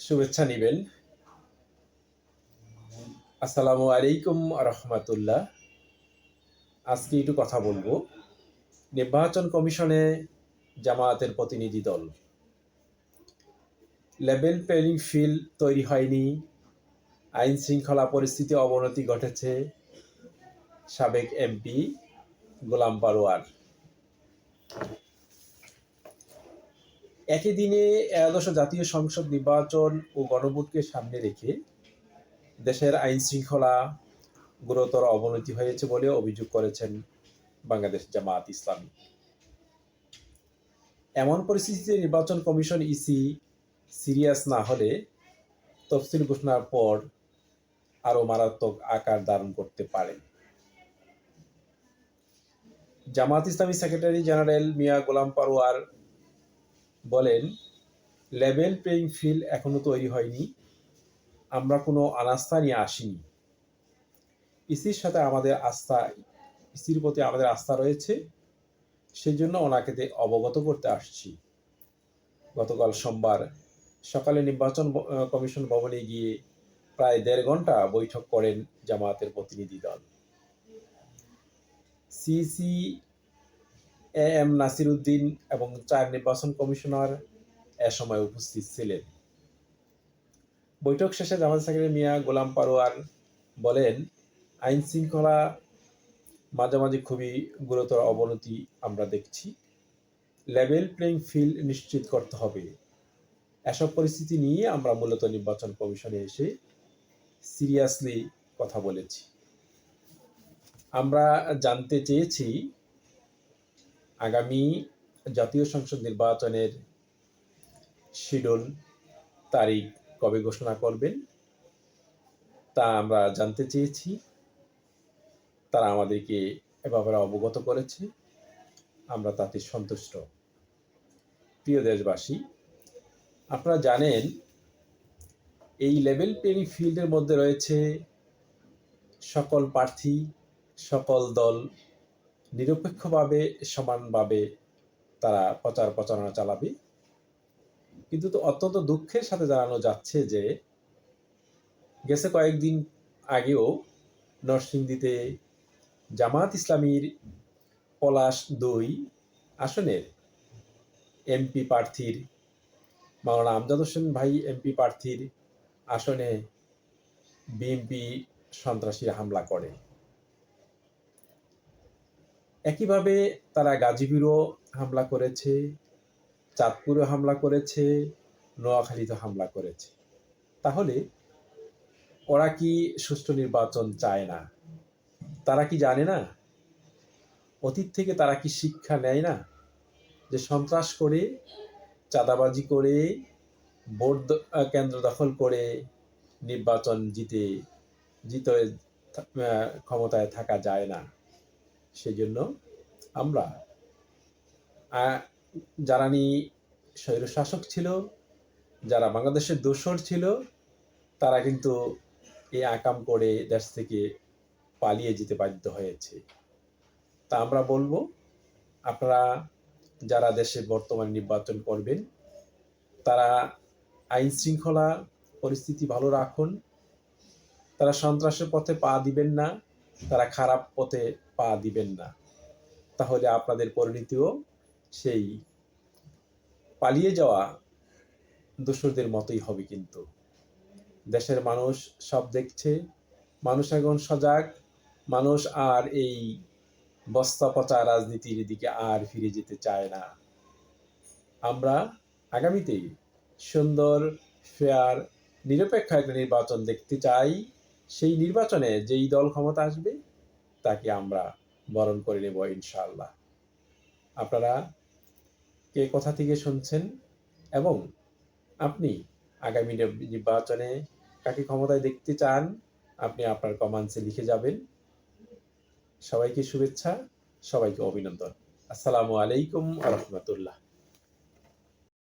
শুভেচ্ছা নিবেন। আসসালামু আলাইকুম রহমতুল্লাহ আজকে একটু কথা বলব। নির্বাচন কমিশনে জামায়াতের প্রতিনিধি দল। লেভেল প্লেয়িং ফিল্ড তৈরি হয়নি। আইন শৃঙ্খলা পরিস্থিতি অবনতি ঘটেছে। সাবেক এমপি গোলাম পারোয়ার একই দিনে একাদশ জাতীয় সংসদ নির্বাচন ও গণভোটকে সামনে রেখে দেশের আইন শৃঙ্খলা গুরুতর অবনতি হয়েছে বলে অভিযোগ করেছেন বাংলাদেশ জামায়াত ইসলামী। এমন পরিস্থিতিতে নির্বাচন কমিশন ইসি সিরিয়াস না হলে তফসিল ঘোষণার পর আরও মারাত্মক আকার ধারণ করতে পারে। জামাত ইসলামী সেক্রেটারি জেনারেল মিয়া গোলাম পারোয়ার বলেন লেভেল প্লেয়িং ফিল্ড এখনও তৈরি হয়নি। আমরা কোনো অনাস্থা নিয়ে আসিনি। ইসির সাথে আমাদের আস্থা ইসির প্রতি আমাদের আস্থা রয়েছে। সেই জন্য ওনাকে অবগত করতে আসছি। গতকাল সোমবার সকালে নির্বাচন কমিশন ভবনে গিয়ে প্রায় দেড় ঘণ্টা বৈঠক করেন জামায়াতের প্রতিনিধি দল। সিসি এ এম নাসির উদ্দিন এবং চার নির্বাচন কমিশনার এ সময় উপস্থিত ছিলেন। বৈঠক শেষে জামাত সেক্রেটারি মিয়া গোলাম পারোয়ার বলেন, আইন শৃঙ্খলা মাঝামাঝি খুবই গুরুতর অবনতি আমরা দেখছি। লেভেল প্লেইং ফিল্ড নিশ্চিত করতে হবে। এসব পরিস্থিতি নিয়ে আমরা মূলত নির্বাচন কমিশনে এসে সিরিয়াসলি কথা বলেছি। আমরা জানতে চেয়েছি আগামী জাতীয় সংসদ নির্বাচনের শিডিউল তারিখ কবে ঘোষণা করবেন, তা আমরা জানতে চেয়েছি। তারা আমাদেরকে এ ব্যাপারে অবগত করেছে। আমরা তাতে সন্তুষ্ট। প্রিয় দেশবাসী, আপনারা জানেন, এই লেভেল প্লেয়িং ফিল্ডের মধ্যে রয়েছে সকল প্রার্থী, সকল দল নিরপেক্ষভাবে, সমানভাবে তারা প্রচার প্রচারণা চালাবে। কিন্তু তো অত্যন্ত দুঃখের সাথে জানানো যাচ্ছে যে, গেছে কয়েকদিন আগেও নরসিংদীতে জামাত ইসলামীর পলাশ দুই আসনের এমপি প্রার্থীর, মাওলানা আমজাদ হোসেন ভাই এমপি প্রার্থীর আসনে বিএনপি সন্ত্রাসীরা হামলা করে। একইভাবে তারা গাজীপুরও হামলা করেছে চাঁদপুরে হামলা করেছে নোয়াখালীতে হামলা করেছে। তাহলে ওরা কি সুষ্ঠু নির্বাচন চায় না? তারা কি জানে না? অতীত থেকে তারা কি শিক্ষা নেয় না? যে সন্ত্রাস করে, চাঁদাবাজি করে, ভোট কেন্দ্র দখল করে নির্বাচন জিতে জিতে ক্ষমতায় থাকা যায় না। সেজন্য আমরা যারা নি স্বৈরশাসক ছিল, যারা বাংলাদেশের দোসর ছিল, তারা কিন্তু এই আকাম করে দেশ থেকে পালিয়ে যেতে বাধ্য হয়েছে। তা আমরা বলব, আপনারা যারা দেশে বর্তমান নির্বাচন করবেন, তারা আইন শৃঙ্খলা পরিস্থিতি ভালো রাখুন। তারা সন্ত্রাসের পথে পা দিবেন না, তারা খারাপ পথে পা দিবেন না। তাহলে আপনাদের পরিণতিও সেই পালিয়ে যাওয়া দোসরদের মতোই হবে কিন্তু। দেশের মানুষ সব দেখছে, মানুষ এখন সজাগ, মানুষ আর এই বস্তা পচা রাজনীতির দিকে আর ফিরে যেতে চায় না। আমরা আগামীতে সুন্দর, ফেয়ার, নিরপেক্ষ একটা নির্বাচন দেখতে চাই। সেই নির্বাচনে যেই দল ক্ষমতা আসবে তাকে আমরা বরণ করে নেব ইনশাআল্লাহ। আপনারা কে কোথা থেকে শুনছেন এবং আপনি আগামী নির্বাচনে কাকে ক্ষমতায় দেখতে চান, আপনি আপনার কমান্সে লিখে যাবেন। সবাইকে শুভেচ্ছা, সবাইকে অভিনন্দন। আসসালামু আলাইকুম রহমতুল্লাহ।